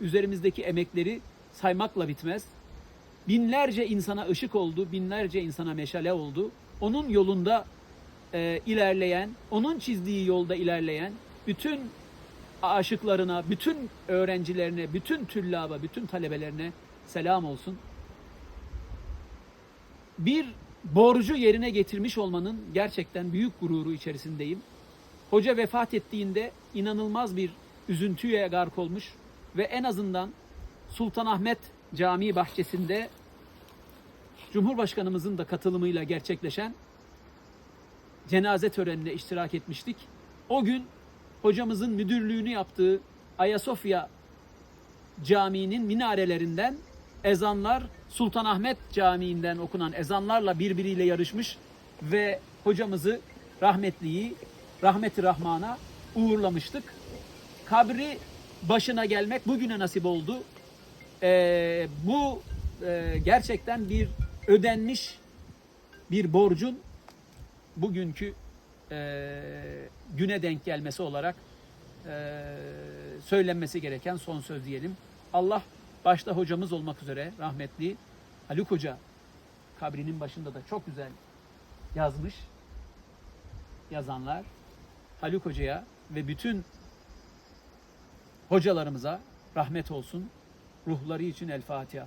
üzerimizdeki emekleri saymakla bitmez. Binlerce insana ışık oldu, binlerce insana meşale oldu. Onun yolunda e, ilerleyen, onun çizdiği yolda ilerleyen bütün aşıklarına, bütün öğrencilerine, bütün tüllaba, bütün talebelerine selam olsun. Bir borcu yerine getirmiş olmanın gerçekten büyük gururu içerisindeyim. Hoca vefat ettiğinde inanılmaz bir üzüntüye gark olmuş ve en azından Sultanahmet Camii bahçesinde Cumhurbaşkanımızın da katılımıyla gerçekleşen cenaze törenine iştirak etmiştik. O gün hocamızın müdürlüğünü yaptığı Ayasofya Camii'nin minarelerinden ezanlar Sultanahmet Camii'nden okunan ezanlarla birbiriyle yarışmış ve hocamızı rahmetliyi rahmeti rahmana uğurlamıştık. Kabri başına gelmek bugüne nasip oldu. Ee, bu e, gerçekten bir ödenmiş bir borcun bugünkü e, güne denk gelmesi olarak e, söylenmesi gereken son söz diyelim. Allah başta hocamız olmak üzere rahmetli Haluk Hoca kabrinin başında da çok güzel yazmış yazanlar Haluk Hoca'ya ve bütün hocalarımıza rahmet olsun. Ruhları için El Fatiha.